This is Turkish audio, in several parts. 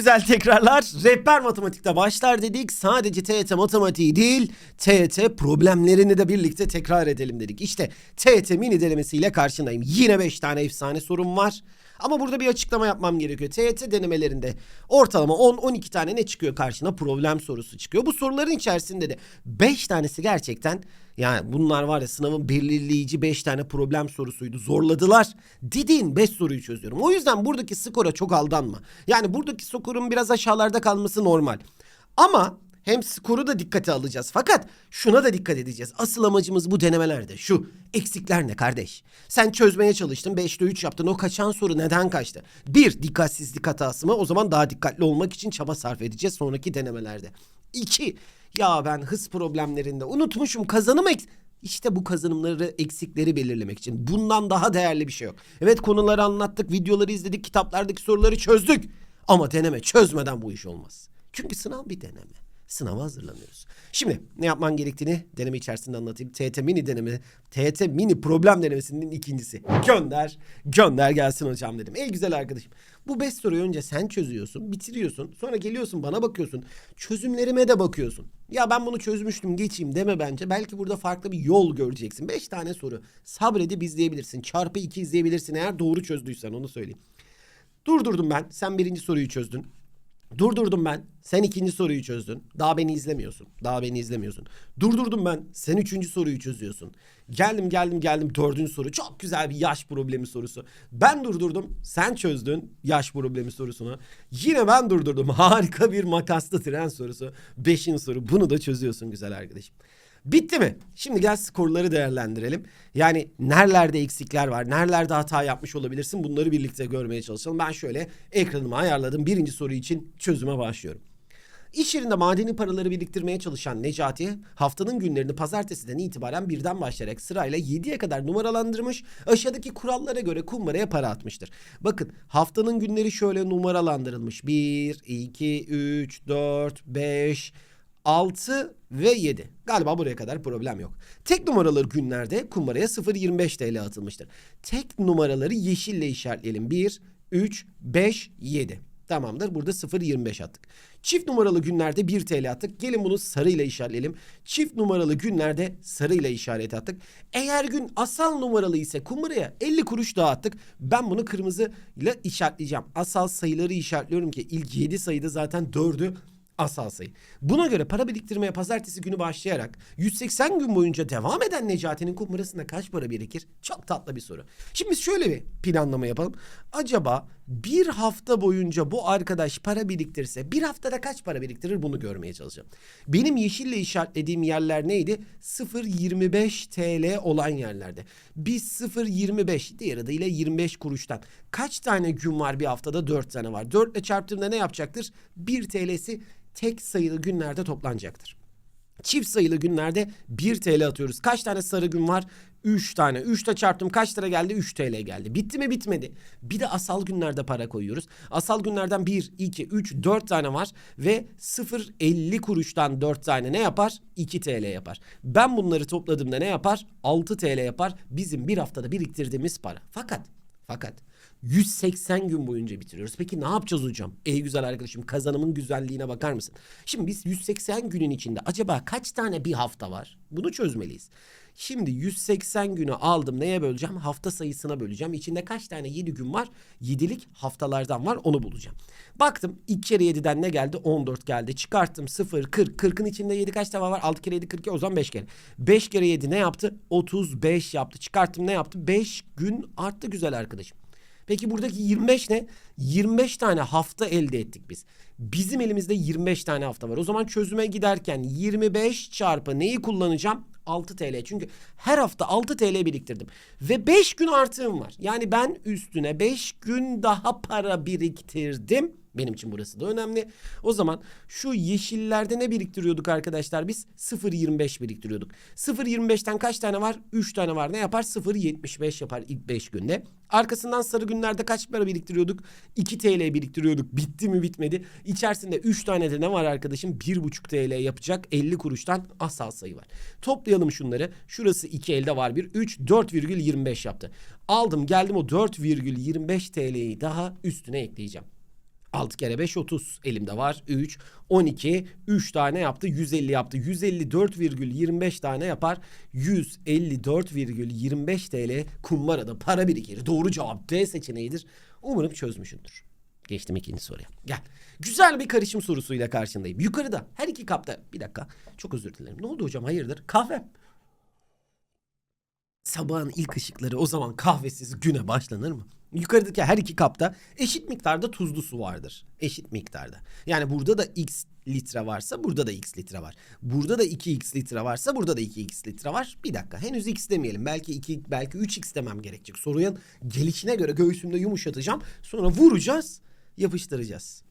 güzel tekrarlar. Rehber matematikte başlar dedik. Sadece TYT matematiği değil, TYT problemlerini de birlikte tekrar edelim dedik. İşte TYT mini denemesiyle karşındayım. Yine 5 tane efsane sorum var. Ama burada bir açıklama yapmam gerekiyor. TYT denemelerinde ortalama 10-12 tane ne çıkıyor karşına? Problem sorusu çıkıyor. Bu soruların içerisinde de 5 tanesi gerçekten yani bunlar var ya sınavın belirleyici 5 tane problem sorusuydu. Zorladılar. Dediğin 5 soruyu çözüyorum. O yüzden buradaki skora çok aldanma. Yani buradaki skorun biraz aşağılarda kalması normal. Ama hem skoru da dikkate alacağız. Fakat şuna da dikkat edeceğiz. Asıl amacımız bu denemelerde şu. Eksikler ne kardeş? Sen çözmeye çalıştın. 5'te 3 yaptın. O kaçan soru neden kaçtı? Bir, dikkatsizlik hatası mı? O zaman daha dikkatli olmak için çaba sarf edeceğiz sonraki denemelerde. İki, ya ben hız problemlerinde unutmuşum kazanım eks... İşte bu kazanımları, eksikleri belirlemek için. Bundan daha değerli bir şey yok. Evet konuları anlattık, videoları izledik, kitaplardaki soruları çözdük. Ama deneme çözmeden bu iş olmaz. Çünkü sınav bir deneme. Sınava hazırlanıyoruz. Şimdi ne yapman gerektiğini deneme içerisinde anlatayım. TET mini deneme, TET mini problem denemesinin ikincisi. Gönder, gönder gelsin hocam dedim. Ey güzel arkadaşım. Bu beş soruyu önce sen çözüyorsun, bitiriyorsun. Sonra geliyorsun bana bakıyorsun. Çözümlerime de bakıyorsun. Ya ben bunu çözmüştüm geçeyim deme bence. Belki burada farklı bir yol göreceksin. Beş tane soru. Sabredip izleyebilirsin. Çarpı iki izleyebilirsin eğer doğru çözdüysen onu söyleyeyim. Durdurdum ben. Sen birinci soruyu çözdün. Durdurdum ben. Sen ikinci soruyu çözdün. Daha beni izlemiyorsun. Daha beni izlemiyorsun. Durdurdum ben. Sen üçüncü soruyu çözüyorsun. Geldim geldim geldim dördüncü soru. Çok güzel bir yaş problemi sorusu. Ben durdurdum. Sen çözdün yaş problemi sorusunu. Yine ben durdurdum. Harika bir makaslı tren sorusu. Beşinci soru. Bunu da çözüyorsun güzel arkadaşım. Bitti mi? Şimdi gel skorları değerlendirelim. Yani nerelerde eksikler var, nerelerde hata yapmış olabilirsin bunları birlikte görmeye çalışalım. Ben şöyle ekranımı ayarladım. Birinci soru için çözüme başlıyorum. İş yerinde madeni paraları biriktirmeye çalışan Necati haftanın günlerini pazartesiden itibaren birden başlayarak sırayla 7'ye kadar numaralandırmış. Aşağıdaki kurallara göre kumbaraya para atmıştır. Bakın haftanın günleri şöyle numaralandırılmış. 1, 2, 3, 4, 5, 6 ve 7. Galiba buraya kadar problem yok. Tek numaralı günlerde kumbaraya 0.25 TL atılmıştır. Tek numaraları yeşille işaretleyelim. 1, 3, 5, 7. Tamamdır. Burada 0.25 attık. Çift numaralı günlerde 1 TL attık. Gelin bunu sarıyla işaretleyelim. Çift numaralı günlerde sarıyla işaret attık. Eğer gün asal numaralı ise kumbaraya 50 kuruş daha attık. Ben bunu kırmızıyla işaretleyeceğim. Asal sayıları işaretliyorum ki ilk 7 sayıda zaten 4'ü asal sayı. Buna göre para biriktirmeye pazartesi günü başlayarak 180 gün boyunca devam eden Necati'nin kumbarasında kaç para birikir? Çok tatlı bir soru. Şimdi biz şöyle bir planlama yapalım. Acaba bir hafta boyunca bu arkadaş para biriktirse bir haftada kaç para biriktirir bunu görmeye çalışacağım. Benim yeşille işaretlediğim yerler neydi? 0.25 TL olan yerlerde. Biz 0.25 diğer adıyla 25 kuruştan. Kaç tane gün var bir haftada? 4 tane var. 4 ile çarptığımda ne yapacaktır? 1 TL'si tek sayılı günlerde toplanacaktır. Çift sayılı günlerde 1 TL atıyoruz. Kaç tane sarı gün var? 3 tane. 3 ile çarptım kaç lira geldi? 3 TL geldi. Bitti mi bitmedi. Bir de asal günlerde para koyuyoruz. Asal günlerden 1, 2, 3, 4 tane var. Ve 0.50 kuruştan 4 tane ne yapar? 2 TL yapar. Ben bunları topladığımda ne yapar? 6 TL yapar. Bizim bir haftada biriktirdiğimiz para. Fakat, fakat 180 gün boyunca bitiriyoruz. Peki ne yapacağız hocam? Ey güzel arkadaşım kazanımın güzelliğine bakar mısın? Şimdi biz 180 günün içinde acaba kaç tane bir hafta var? Bunu çözmeliyiz. Şimdi 180 günü aldım neye böleceğim? Hafta sayısına böleceğim. İçinde kaç tane 7 gün var? 7'lik haftalardan var onu bulacağım. Baktım 2 kere 7'den ne geldi? 14 geldi. Çıkarttım 0, 40. 40'ın içinde 7 kaç defa var? 6 kere 7 42 o zaman 5 kere. 5 kere 7 ne yaptı? 35 yaptı. Çıkarttım ne yaptı? 5 gün arttı güzel arkadaşım. Peki buradaki 25 ne? 25 tane hafta elde ettik biz. Bizim elimizde 25 tane hafta var. O zaman çözüme giderken 25 çarpı neyi kullanacağım? 6 TL. Çünkü her hafta 6 TL biriktirdim. Ve 5 gün artığım var. Yani ben üstüne 5 gün daha para biriktirdim. Benim için burası da önemli. O zaman şu yeşillerde ne biriktiriyorduk arkadaşlar biz? 0.25 biriktiriyorduk. 0.25'ten kaç tane var? 3 tane var. Ne yapar? 0.75 yapar ilk 5 günde. Arkasından sarı günlerde kaç para biriktiriyorduk? 2 TL biriktiriyorduk. Bitti mi bitmedi. İçerisinde 3 tane de ne var arkadaşım? 1,5 TL yapacak 50 kuruştan asal sayı var. Toplayalım şunları. Şurası 2 elde var bir. 3 4,25 yaptı. Aldım geldim o 4,25 TL'yi daha üstüne ekleyeceğim. 6 kere 5 30 elimde var. 3 12 3 tane yaptı 150 yaptı. 154,25 tane yapar. 154,25 TL kumbarada para birikir. Doğru cevap D seçeneğidir. Umarım çözmüşsündür. Geçtim ikinci soruya. Gel. Güzel bir karışım sorusuyla karşındayım. Yukarıda her iki kapta. Bir dakika. Çok özür dilerim. Ne oldu hocam? Hayırdır? Kahve. Sabahın ilk ışıkları o zaman kahvesiz güne başlanır mı? Yukarıdaki her iki kapta eşit miktarda tuzlu su vardır. Eşit miktarda. Yani burada da x litre varsa burada da x litre var. Burada da 2x litre varsa burada da 2x litre var. Bir dakika henüz x demeyelim. Belki 2 belki 3x demem gerekecek. Sorunun gelişine göre göğsümde yumuşatacağım. Sonra vuracağız, yapıştıracağız.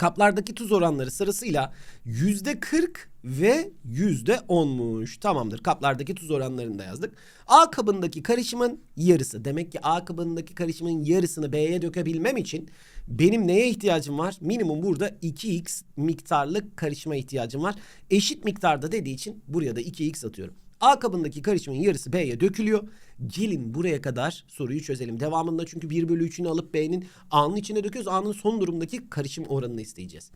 Kaplardaki tuz oranları sırasıyla yüzde 40 ve yüzde 10'muş. Tamamdır. Kaplardaki tuz oranlarını da yazdık. A kabındaki karışımın yarısı. Demek ki A kabındaki karışımın yarısını B'ye dökebilmem için benim neye ihtiyacım var? Minimum burada 2x miktarlık karışıma ihtiyacım var. Eşit miktarda dediği için buraya da 2x atıyorum. A kabındaki karışımın yarısı B'ye dökülüyor. Gelin buraya kadar soruyu çözelim. Devamında çünkü 1 bölü 3'ünü alıp B'nin A'nın içine döküyoruz. A'nın son durumdaki karışım oranını isteyeceğiz.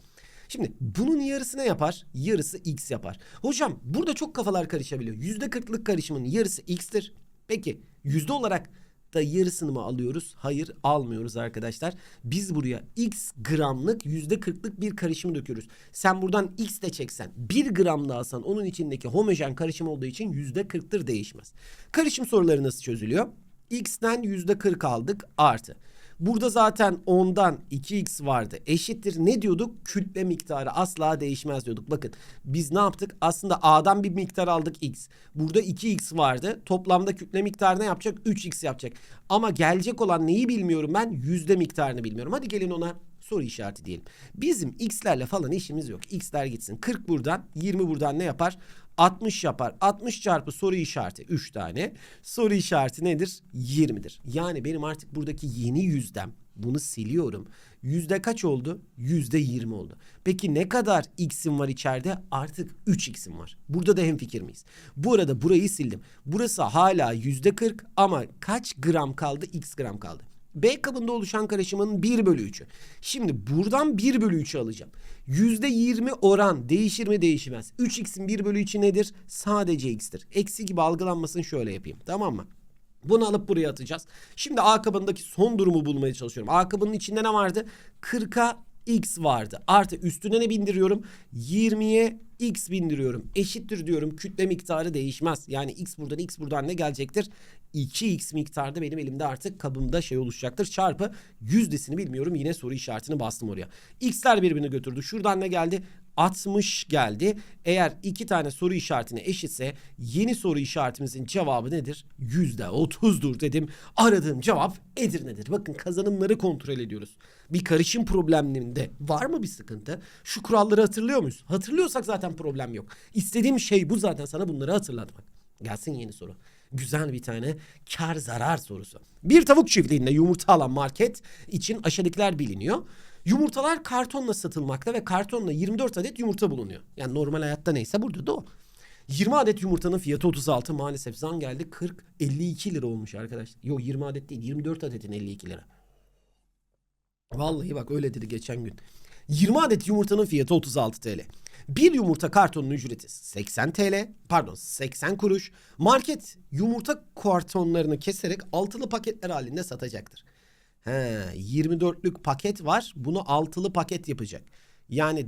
Şimdi bunun yarısı ne yapar? Yarısı x yapar. Hocam burada çok kafalar karışabiliyor. Yüzde kırklık karışımın yarısı x'tir. Peki yüzde olarak da yarısını mı alıyoruz? Hayır almıyoruz arkadaşlar. Biz buraya x gramlık yüzde kırklık bir karışım döküyoruz. Sen buradan x de çeksen bir gram da alsan onun içindeki homojen karışım olduğu için yüzde kırktır değişmez. Karışım soruları nasıl çözülüyor? x'ten yüzde kırk aldık artı. Burada zaten 10'dan 2x vardı. Eşittir ne diyorduk? Kütle miktarı asla değişmez diyorduk. Bakın biz ne yaptık? Aslında A'dan bir miktar aldık x. Burada 2x vardı. Toplamda kütle miktarı ne yapacak? 3x yapacak. Ama gelecek olan neyi bilmiyorum ben? Yüzde miktarını bilmiyorum. Hadi gelin ona soru işareti diyelim. Bizim x'lerle falan işimiz yok. x'ler gitsin. 40 buradan 20 buradan ne yapar? 60 yapar. 60 çarpı soru işareti 3 tane. Soru işareti nedir? 20'dir. Yani benim artık buradaki yeni yüzdem bunu siliyorum. Yüzde kaç oldu? Yüzde 20 oldu. Peki ne kadar x'im var içeride? Artık 3x'im var. Burada da hemfikir miyiz? Bu arada burayı sildim. Burası hala yüzde 40 ama kaç gram kaldı? X gram kaldı. B kabında oluşan karışımın 1 bölü 3'ü. Şimdi buradan 1 bölü 3'ü alacağım. %20 oran değişir mi değişmez. 3x'in 1 bölü 3'ü nedir? Sadece x'tir. Eksi gibi algılanmasını şöyle yapayım. Tamam mı? Bunu alıp buraya atacağız. Şimdi A kabındaki son durumu bulmaya çalışıyorum. A kabının içinde ne vardı? 40'a x vardı. Artı üstüne ne bindiriyorum? 20'ye x bindiriyorum. Eşittir diyorum. Kütle miktarı değişmez. Yani x buradan x buradan ne gelecektir? 2x miktarda benim elimde artık kabımda şey oluşacaktır. Çarpı yüzdesini bilmiyorum. Yine soru işaretini bastım oraya. X'ler birbirini götürdü. Şuradan ne geldi? 60 geldi. Eğer iki tane soru işaretine eşitse yeni soru işaretimizin cevabı nedir? Yüzde 30'dur dedim. Aradığım cevap Edirne'dir. Bakın kazanımları kontrol ediyoruz. Bir karışım problemlerinde var mı bir sıkıntı? Şu kuralları hatırlıyor muyuz? Hatırlıyorsak zaten problem yok. İstediğim şey bu zaten sana bunları hatırlatmak. Gelsin yeni soru. Güzel bir tane kar zarar sorusu. Bir tavuk çiftliğinde yumurta alan market için aşağıdakiler biliniyor. Yumurtalar kartonla satılmakta ve kartonla 24 adet yumurta bulunuyor. Yani normal hayatta neyse burada da o. 20 adet yumurtanın fiyatı 36 maalesef zam geldi 40 52 lira olmuş arkadaşlar. Yok 20 adet değil 24 adetin 52 lira. Vallahi bak öyle dedi geçen gün. 20 adet yumurtanın fiyatı 36 TL. Bir yumurta kartonunun ücreti 80 TL. Pardon 80 kuruş. Market yumurta kartonlarını keserek altılı paketler halinde satacaktır. He, 24'lük paket var. Bunu altılı paket yapacak. Yani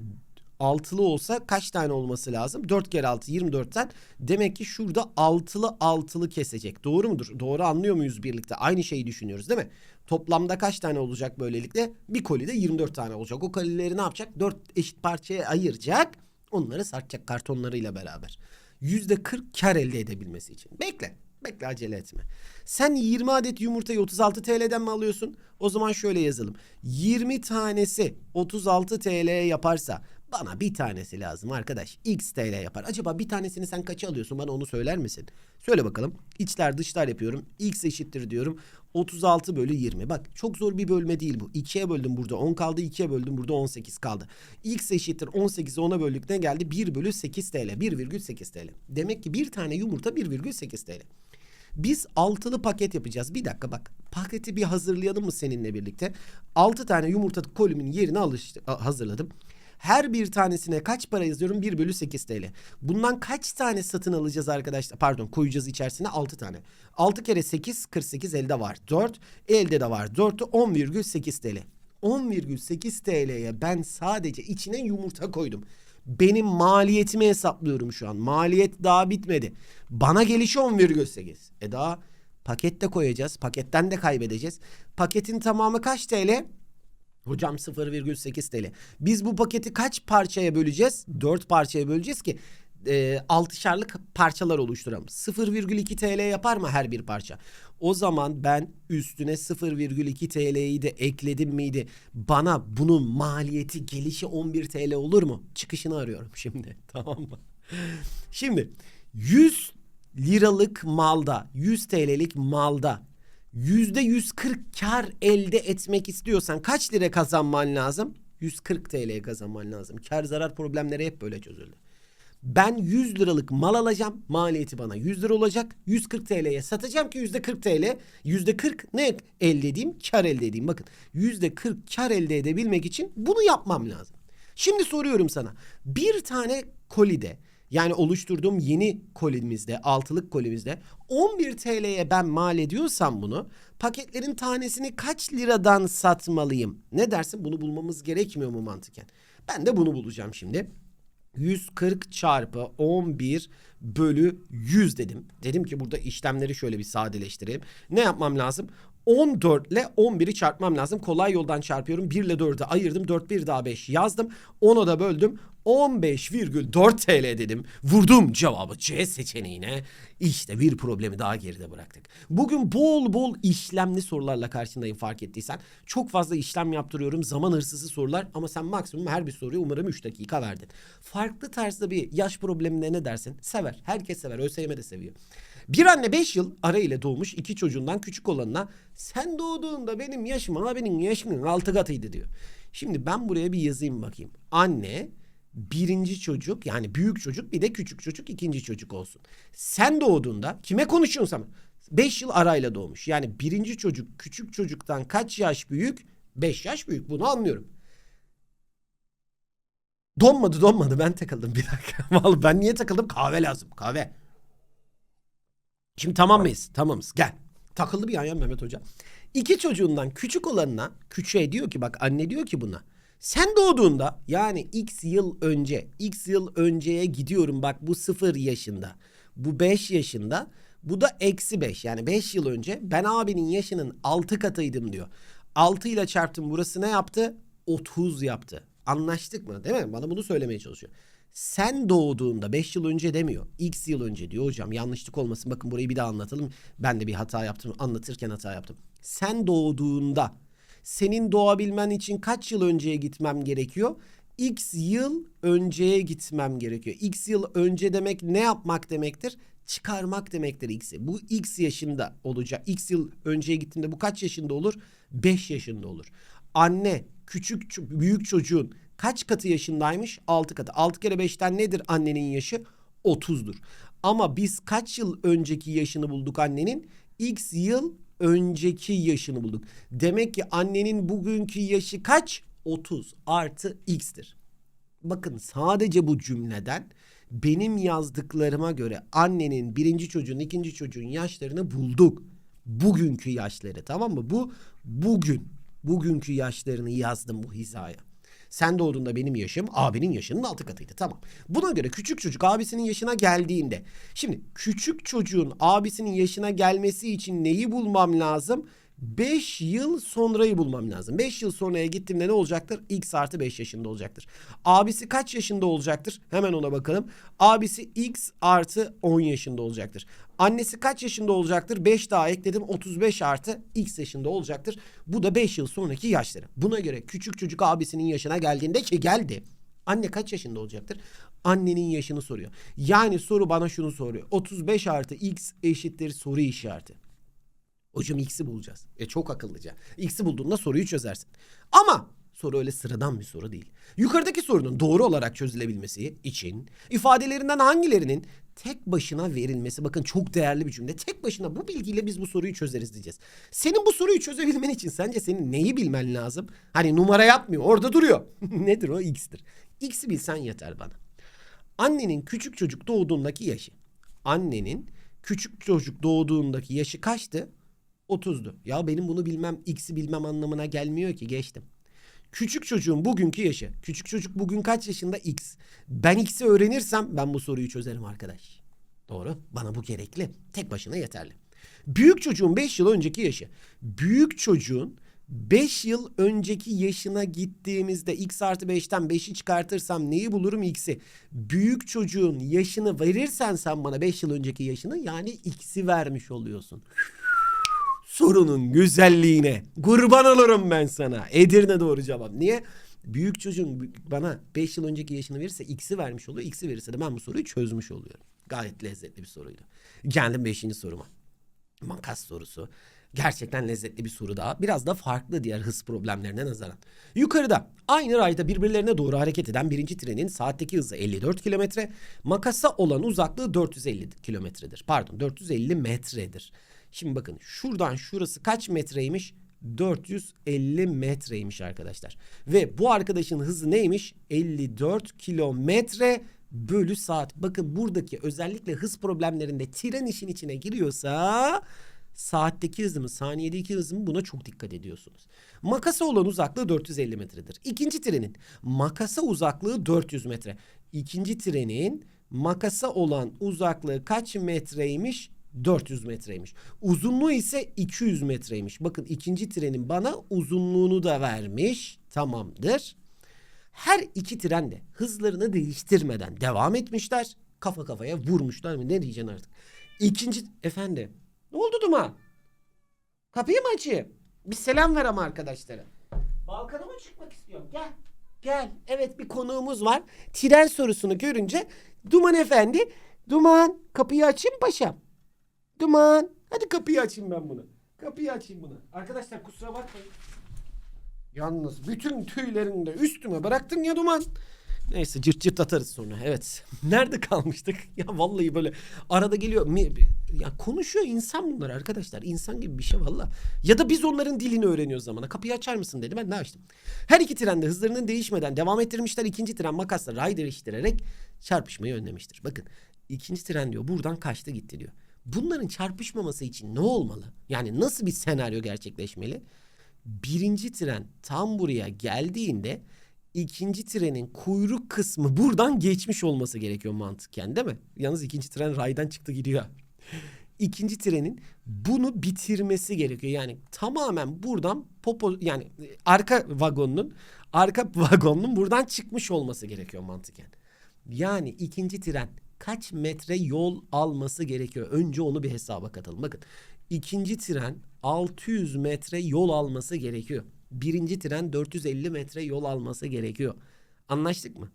altılı olsa kaç tane olması lazım? 4 kere 6 24'ten. Demek ki şurada altılı altılı kesecek. Doğru mudur? Doğru anlıyor muyuz birlikte? Aynı şeyi düşünüyoruz değil mi? Toplamda kaç tane olacak böylelikle? Bir kolide 24 tane olacak. O kolileri ne yapacak? 4 eşit parçaya ayıracak. Onları sarkacak kartonlarıyla beraber. %40 kar elde edebilmesi için. Bekle. Bekle acele etme. Sen 20 adet yumurtayı 36 TL'den mi alıyorsun? O zaman şöyle yazalım. 20 tanesi 36 TL yaparsa bana bir tanesi lazım arkadaş. X TL yapar. Acaba bir tanesini sen kaça alıyorsun? Bana onu söyler misin? Söyle bakalım. İçler dışlar yapıyorum. X eşittir diyorum. 36 bölü 20. Bak çok zor bir bölme değil bu. 2'ye böldüm burada 10 kaldı. 2'ye böldüm burada 18 kaldı. X eşittir 18'i 10'a böldük ne geldi? 1 bölü 8 TL. 1,8 TL. Demek ki bir tane yumurta 1,8 TL. Biz altılı paket yapacağız. Bir dakika bak. Paketi bir hazırlayalım mı seninle birlikte? Altı tane yumurta kolümün yerine alıştı, a- hazırladım. Her bir tanesine kaç para yazıyorum? 1 bölü 8 TL. Bundan kaç tane satın alacağız arkadaşlar? Pardon koyacağız içerisine 6 tane. 6 kere 8 48 elde var. 4 elde de var. 4'ü 10,8 TL. 10,8 TL'ye ben sadece içine yumurta koydum. Benim maliyetimi hesaplıyorum şu an. Maliyet daha bitmedi. Bana gelişi 10,8. E daha pakette koyacağız. Paketten de kaybedeceğiz. Paketin tamamı kaç TL? Hocam 0,8 TL. Biz bu paketi kaç parçaya böleceğiz? 4 parçaya böleceğiz ki e, altışarlık parçalar oluşturalım. 0,2 TL yapar mı her bir parça? O zaman ben üstüne 0,2 TL'yi de ekledim miydi? Bana bunun maliyeti gelişi 11 TL olur mu? Çıkışını arıyorum şimdi. Tamam mı? Şimdi 100 liralık malda, 100 TL'lik malda yüzde 140 kar elde etmek istiyorsan kaç lira kazanman lazım? 140 TL kazanman lazım. Kar zarar problemleri hep böyle çözüldü. Ben 100 liralık mal alacağım. Maliyeti bana 100 lira olacak. 140 TL'ye satacağım ki yüzde 40 TL. Yüzde 40 ne elde edeyim? Kar elde edeyim. Bakın yüzde 40 kar elde edebilmek için bunu yapmam lazım. Şimdi soruyorum sana. Bir tane kolide yani oluşturduğum yeni kolimizde, altılık kolimizde 11 TL'ye ben mal ediyorsam bunu paketlerin tanesini kaç liradan satmalıyım? Ne dersin? Bunu bulmamız gerekmiyor mu mantıken? Ben de bunu bulacağım şimdi. 140 çarpı 11 bölü 100 dedim. Dedim ki burada işlemleri şöyle bir sadeleştireyim. Ne yapmam lazım? 14 ile 11'i çarpmam lazım. Kolay yoldan çarpıyorum. 1 ile 4'ü ayırdım. 4 1 daha 5 yazdım. 10'a da böldüm. 15,4 TL dedim. Vurdum cevabı C seçeneğine. İşte bir problemi daha geride bıraktık. Bugün bol bol işlemli sorularla karşındayım fark ettiysen. Çok fazla işlem yaptırıyorum. Zaman hırsızı sorular ama sen maksimum her bir soruya umarım 3 dakika verdin. Farklı tarzda bir yaş problemine ne dersin? Sever. Herkes sever. ÖSYM de seviyor. Bir anne 5 yıl ara ile doğmuş iki çocuğundan küçük olanına sen doğduğunda benim yaşım abinin yaşının altı katıydı diyor. Şimdi ben buraya bir yazayım bakayım. Anne birinci çocuk yani büyük çocuk bir de küçük çocuk ikinci çocuk olsun. Sen doğduğunda kime konuşuyorsun sen? 5 yıl arayla doğmuş. Yani birinci çocuk küçük çocuktan kaç yaş büyük? 5 yaş büyük bunu anlıyorum. Donmadı donmadı ben takıldım bir dakika. Vallahi ben niye takıldım? Kahve lazım kahve. Şimdi tamam mıyız? Tamamız. Gel. Takıldı bir an ya Mehmet Hoca. İki çocuğundan küçük olanına küçüğe diyor ki bak anne diyor ki buna. Sen doğduğunda yani x yıl önce x yıl önceye gidiyorum bak bu sıfır yaşında. Bu 5 yaşında. Bu da eksi 5 yani 5 yıl önce ben abinin yaşının 6 katıydım diyor. 6 ile çarptım burası ne yaptı? 30 yaptı. Anlaştık mı değil mi? Bana bunu söylemeye çalışıyor. Sen doğduğunda 5 yıl önce demiyor. X yıl önce diyor hocam. Yanlışlık olmasın. Bakın burayı bir daha anlatalım. Ben de bir hata yaptım. Anlatırken hata yaptım. Sen doğduğunda senin doğabilmen için kaç yıl önceye gitmem gerekiyor? X yıl önceye gitmem gerekiyor. X yıl önce demek ne yapmak demektir? Çıkarmak demektir X'i. Bu X yaşında olacak. X yıl önceye gittiğinde bu kaç yaşında olur? 5 yaşında olur. Anne küçük büyük çocuğun kaç katı yaşındaymış? 6 katı. 6 kere 5'ten nedir annenin yaşı? 30'dur. Ama biz kaç yıl önceki yaşını bulduk annenin? X yıl önceki yaşını bulduk. Demek ki annenin bugünkü yaşı kaç? 30 artı x'tir. Bakın sadece bu cümleden benim yazdıklarıma göre annenin birinci çocuğun ikinci çocuğun yaşlarını bulduk. Bugünkü yaşları tamam mı? Bu bugün bugünkü yaşlarını yazdım bu hizaya. Sen doğduğunda benim yaşım abinin yaşının altı katıydı. Tamam. Buna göre küçük çocuk abisinin yaşına geldiğinde. Şimdi küçük çocuğun abisinin yaşına gelmesi için neyi bulmam lazım? 5 yıl sonrayı bulmam lazım. 5 yıl sonraya gittiğimde ne olacaktır? X artı 5 yaşında olacaktır. Abisi kaç yaşında olacaktır? Hemen ona bakalım. Abisi X artı 10 yaşında olacaktır. Annesi kaç yaşında olacaktır? 5 daha ekledim. 35 artı X yaşında olacaktır. Bu da 5 yıl sonraki yaşları. Buna göre küçük çocuk abisinin yaşına geldiğinde ki geldi. Anne kaç yaşında olacaktır? Annenin yaşını soruyor. Yani soru bana şunu soruyor. 35 artı X eşittir soru işareti. Hocam x'i bulacağız. E çok akıllıca. X'i bulduğunda soruyu çözersin. Ama soru öyle sıradan bir soru değil. Yukarıdaki sorunun doğru olarak çözülebilmesi için ifadelerinden hangilerinin tek başına verilmesi bakın çok değerli bir cümle. Tek başına bu bilgiyle biz bu soruyu çözeriz diyeceğiz. Senin bu soruyu çözebilmen için sence senin neyi bilmen lazım? Hani numara yapmıyor orada duruyor. Nedir o? X'tir. X'i bilsen yeter bana. Annenin küçük çocuk doğduğundaki yaşı. Annenin küçük çocuk doğduğundaki yaşı kaçtı? 30'du. Ya benim bunu bilmem X'i bilmem anlamına gelmiyor ki geçtim. Küçük çocuğun bugünkü yaşı. Küçük çocuk bugün kaç yaşında? X. Ben X'i öğrenirsem ben bu soruyu çözerim arkadaş. Doğru. Bana bu gerekli. Tek başına yeterli. Büyük çocuğun 5 yıl önceki yaşı. Büyük çocuğun 5 yıl önceki yaşına gittiğimizde x artı 5'ten 5'i çıkartırsam neyi bulurum x'i? Büyük çocuğun yaşını verirsen sen bana 5 yıl önceki yaşını yani x'i vermiş oluyorsun. Sorunun güzelliğine kurban olurum ben sana. Edirne doğru cevap. Niye? Büyük çocuğun bana 5 yıl önceki yaşını verirse x'i vermiş oluyor. X'i verirse de ben bu soruyu çözmüş oluyorum. Gayet lezzetli bir soruydu. Geldim 5. soruma. Makas sorusu. Gerçekten lezzetli bir soru daha. Biraz da farklı diğer hız problemlerine nazaran. Yukarıda aynı rayda birbirlerine doğru hareket eden birinci trenin saatteki hızı 54 kilometre, makasa olan uzaklığı 450 kilometredir. Pardon 450 metredir. Şimdi bakın şuradan şurası kaç metreymiş? 450 metreymiş arkadaşlar. Ve bu arkadaşın hızı neymiş? 54 kilometre bölü saat. Bakın buradaki özellikle hız problemlerinde tren işin içine giriyorsa saatteki hızımı, saniyedeki hızımı buna çok dikkat ediyorsunuz. Makasa olan uzaklığı 450 metredir. İkinci trenin makasa uzaklığı 400 metre. İkinci trenin makasa olan uzaklığı kaç metreymiş? 400 metreymiş. Uzunluğu ise 200 metreymiş. Bakın ikinci trenin bana uzunluğunu da vermiş. Tamamdır. Her iki tren de hızlarını değiştirmeden devam etmişler. Kafa kafaya vurmuşlar mı? Ne diyeceksin artık? İkinci... Efendim? Ne oldu Duman? Kapıyı mı açayım? Bir selam ver ama arkadaşlara. Balkona mı çıkmak istiyorum? Gel. Gel. Evet bir konuğumuz var. Tren sorusunu görünce Duman efendi. Duman kapıyı açayım paşam. Duman. Hadi kapıyı açayım ben bunu. Kapıyı açayım bunu. Arkadaşlar kusura bakmayın. Yalnız bütün tüylerini de üstüme bıraktın ya Duman. Neyse cırt cırt atarız sonra. Evet. Nerede kalmıştık? Ya vallahi böyle arada geliyor. Ya konuşuyor insan bunlar arkadaşlar. İnsan gibi bir şey valla. Ya da biz onların dilini öğreniyoruz zamana. Kapıyı açar mısın dedi. Ben de açtım. Her iki tren de hızlarının değişmeden devam ettirmişler. İkinci tren makasla ray değiştirerek çarpışmayı önlemiştir. Bakın ikinci tren diyor buradan kaçtı gitti diyor. Bunların çarpışmaması için ne olmalı? Yani nasıl bir senaryo gerçekleşmeli? Birinci tren tam buraya geldiğinde ikinci trenin kuyruk kısmı buradan geçmiş olması gerekiyor mantıken değil mi? Yalnız ikinci tren raydan çıktı gidiyor. İkinci trenin bunu bitirmesi gerekiyor. Yani tamamen buradan popo yani arka vagonunun arka vagonunun buradan çıkmış olması gerekiyor mantıken. Yani ikinci tren kaç metre yol alması gerekiyor? Önce onu bir hesaba katalım. Bakın ikinci tren 600 metre yol alması gerekiyor. Birinci tren 450 metre yol alması gerekiyor. Anlaştık mı?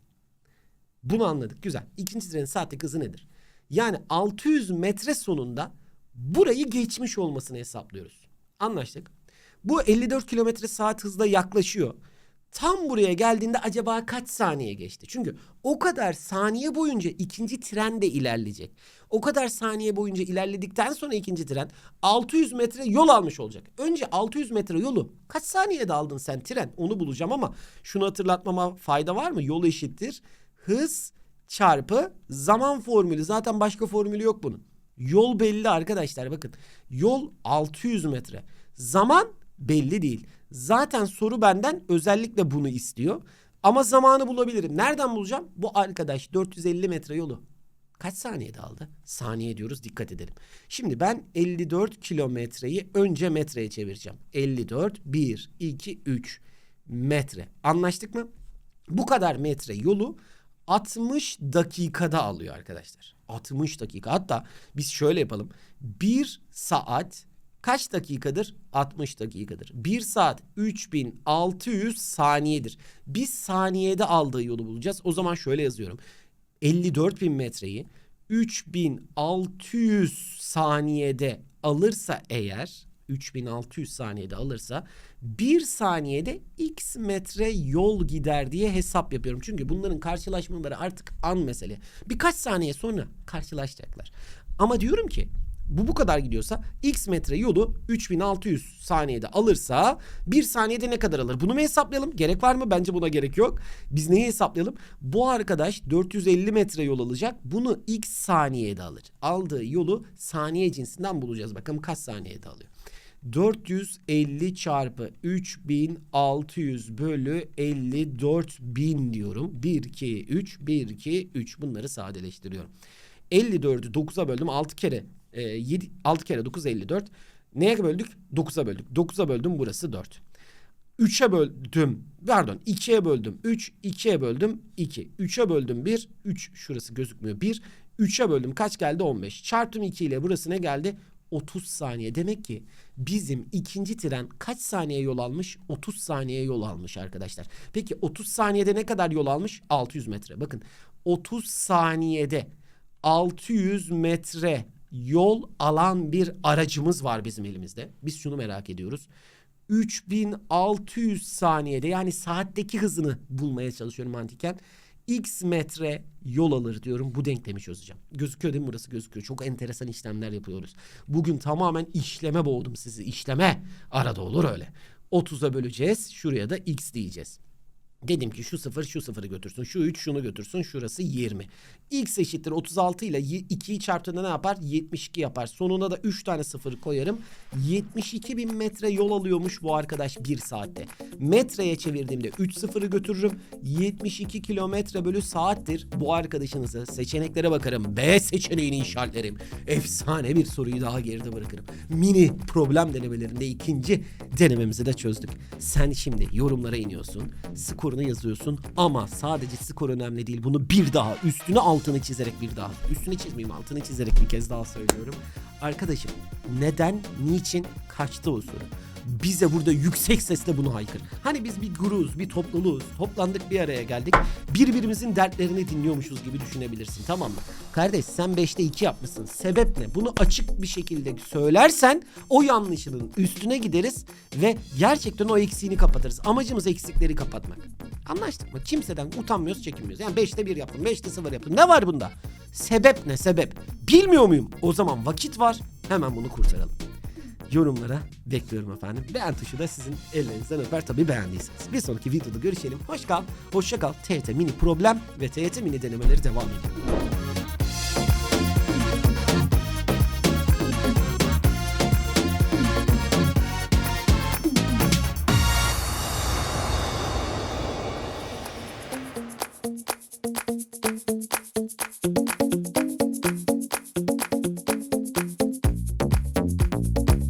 Bunu anladık. Güzel. İkinci trenin saatlik hızı nedir? Yani 600 metre sonunda burayı geçmiş olmasını hesaplıyoruz. Anlaştık. Bu 54 kilometre saat hızla yaklaşıyor. Tam buraya geldiğinde acaba kaç saniye geçti? Çünkü o kadar saniye boyunca ikinci tren de ilerleyecek. O kadar saniye boyunca ilerledikten sonra ikinci tren 600 metre yol almış olacak. Önce 600 metre yolu kaç saniyede aldın sen tren? Onu bulacağım ama şunu hatırlatmama fayda var mı? Yol eşittir hız çarpı zaman formülü. Zaten başka formülü yok bunun. Yol belli arkadaşlar bakın. Yol 600 metre. Zaman belli değil. Zaten soru benden özellikle bunu istiyor. Ama zamanı bulabilirim. Nereden bulacağım? Bu arkadaş 450 metre yolu. Kaç saniyede aldı? Saniye diyoruz dikkat edelim. Şimdi ben 54 kilometreyi önce metreye çevireceğim. 54, 1, 2, 3 metre. Anlaştık mı? Bu kadar metre yolu 60 dakikada alıyor arkadaşlar. 60 dakika. Hatta biz şöyle yapalım. 1 saat kaç dakikadır? 60 dakikadır. 1 saat 3600 saniyedir. Biz saniyede aldığı yolu bulacağız. O zaman şöyle yazıyorum. 54 bin metreyi 3600 saniyede alırsa eğer 3600 saniyede alırsa bir saniyede x metre yol gider diye hesap yapıyorum. Çünkü bunların karşılaşmaları artık an mesele. Birkaç saniye sonra karşılaşacaklar. Ama diyorum ki bu bu kadar gidiyorsa x metre yolu 3600 saniyede alırsa bir saniyede ne kadar alır? Bunu mu hesaplayalım? Gerek var mı? Bence buna gerek yok. Biz neyi hesaplayalım? Bu arkadaş 450 metre yol alacak. Bunu x saniyede alır. Aldığı yolu saniye cinsinden bulacağız. Bakalım kaç saniyede alıyor. 450 çarpı 3600 bölü 54.000 diyorum. 1, 2, 3, 1, 2, 3 bunları sadeleştiriyorum. 54'ü 9'a böldüm 6 kere e, 7, 6 kere 9 54. Neye böldük? 9'a böldük. 9'a böldüm burası 4. 3'e böldüm. Pardon 2'ye böldüm 3. 2'ye böldüm 2. 3'e böldüm 1. 3 şurası gözükmüyor 1. 3'e böldüm kaç geldi 15. Çarptım 2 ile burası ne geldi? 30 saniye. Demek ki bizim ikinci tren kaç saniye yol almış? 30 saniye yol almış arkadaşlar. Peki 30 saniyede ne kadar yol almış? 600 metre. Bakın 30 saniyede 600 metre yol alan bir aracımız var bizim elimizde. Biz şunu merak ediyoruz. 3600 saniyede yani saatteki hızını bulmaya çalışıyorum mantıken. X metre yol alır diyorum. Bu denklemi çözeceğim. Gözüküyor değil mi burası gözüküyor. Çok enteresan işlemler yapıyoruz. Bugün tamamen işleme boğdum sizi. İşleme arada olur öyle. 30'a böleceğiz. Şuraya da x diyeceğiz. Dedim ki şu sıfır şu sıfırı götürsün. Şu 3 şunu götürsün. Şurası 20. X eşittir 36 ile 2'yi çarptığında ne yapar? 72 yapar. Sonuna da 3 tane sıfır koyarım. 72 bin metre yol alıyormuş bu arkadaş 1 saatte. Metreye çevirdiğimde 3 sıfırı götürürüm. 72 kilometre bölü saattir. Bu arkadaşınızı seçeneklere bakarım. B seçeneğini işaretlerim. Efsane bir soruyu daha geride bırakırım. Mini problem denemelerinde ikinci denememizi de çözdük. Sen şimdi yorumlara iniyorsun. Skorunu yazıyorsun ama sadece skor önemli değil. Bunu bir daha üstüne altını çizerek bir daha. Üstünü çizmeyeyim altını çizerek bir kez daha söylüyorum. Arkadaşım neden, niçin, kaçta o soru? Bize burada yüksek sesle bunu haykır. Hani biz bir grubuz, bir topluluğuz. Toplandık bir araya geldik. Birbirimizin dertlerini dinliyormuşuz gibi düşünebilirsin tamam mı? Kardeş sen 5'te 2 yapmışsın. Sebep ne? Bunu açık bir şekilde söylersen o yanlışının üstüne gideriz ve gerçekten o eksiğini kapatırız. Amacımız eksikleri kapatmak. Anlaştık mı? Kimseden utanmıyoruz, çekinmiyoruz. Yani 5'te 1 yaptım, 5'te 0 yaptım. Ne var bunda? Sebep ne sebep? Bilmiyor muyum? O zaman vakit var. Hemen bunu kurtaralım yorumlara bekliyorum efendim. Beğen tuşu da sizin ellerinizden öper tabii beğendiyseniz. Bir sonraki videoda görüşelim. Hoş kal, hoşça kal. TRT mini problem ve TRT mini denemeleri devam ediyor.